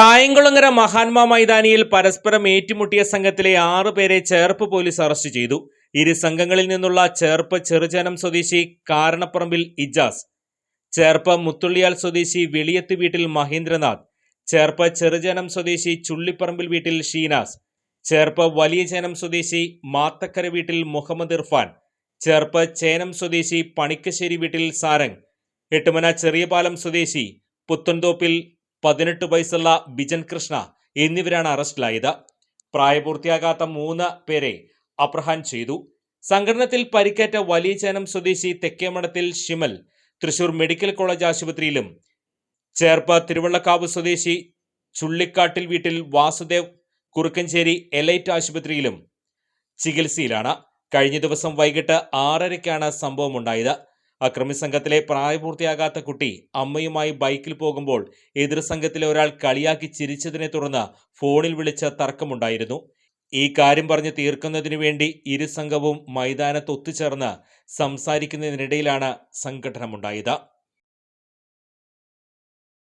കായംകുളങ്ങര മഹാന്മാ മൈതാനിയിൽ പരസ്പരം ഏറ്റുമുട്ടിയ സംഘത്തിലെ ആറ് പേരെ ചേർപ്പ് പോലീസ് അറസ്റ്റ് ചെയ്തു. ഇരു സംഘങ്ങളിൽ നിന്നുള്ള ചേർപ്പ് ചെറുജനം സ്വദേശി കാരണപ്പറമ്പിൽ ഇജാസ് ചേർപ്പ് മുത്തുള്ളിയാൽ സ്വദേശി വെളിയത്ത് വീട്ടിൽ മഹേന്ദ്രനാഥ് ചേർപ്പ് ചെറുജനം സ്വദേശി ചുള്ളിപ്പറമ്പിൽ വീട്ടിൽ ഷീനാസ് ചേർപ്പ് വലിയ ചേനം സ്വദേശി മാത്തക്കര വീട്ടിൽ മുഹമ്മദ് ഇർഫാൻ ചേർപ്പ് ചേനം സ്വദേശി പണിക്കശ്ശേരി വീട്ടിൽ സാരംഗ് എട്ടുമന ചെറിയപാലം സ്വദേശി പുത്തൻതോപ്പിൽ പതിനെട്ട് വയസ്സുള്ള ബിജൻ കൃഷ്ണ എന്നിവരാണ് അറസ്റ്റിലായത്. പ്രായപൂർത്തിയാകാത്ത മൂന്ന് പേരെ അപ്രഹാൻ ചെയ്തു. സംഘടനത്തിൽ പരിക്കേറ്റ വലിയ ചേനം സ്വദേശി തെക്കേമഠത്തിൽ ഷിമൽ തൃശൂർ മെഡിക്കൽ കോളേജ് ആശുപത്രിയിലും ചേർപ്പ് തിരുവള്ളക്കാവ് സ്വദേശി ചുള്ളിക്കാട്ടിൽ വീട്ടിൽ വാസുദേവ് കുറുക്കഞ്ചേരി എലൈറ്റ് ആശുപത്രിയിലും ചികിത്സയിലാണ്. കഴിഞ്ഞ ദിവസം വൈകിട്ട് ആറരയ്ക്കാണ് സംഭവമുണ്ടായത്. അക്രമി സംഘത്തിലെ പ്രായപൂർത്തിയാകാത്ത കുട്ടി അമ്മയുമായി ബൈക്കിൽ പോകുമ്പോൾ എതിർ സംഘത്തിലെ ഒരാൾ കളിയാക്കി ചിരിച്ചതിനെ തുടർന്ന് ഫോണിൽ വിളിച്ച തർക്കമുണ്ടായിരുന്നു. ഈ കാര്യം പറഞ്ഞ് തീർക്കുന്നതിനു വേണ്ടി ഇരു സംഘവും മൈതാനത്ത് ഒത്തുചേർന്ന് സംസാരിക്കുന്നതിനിടയിലാണ് സംഘടനമുണ്ടായത്.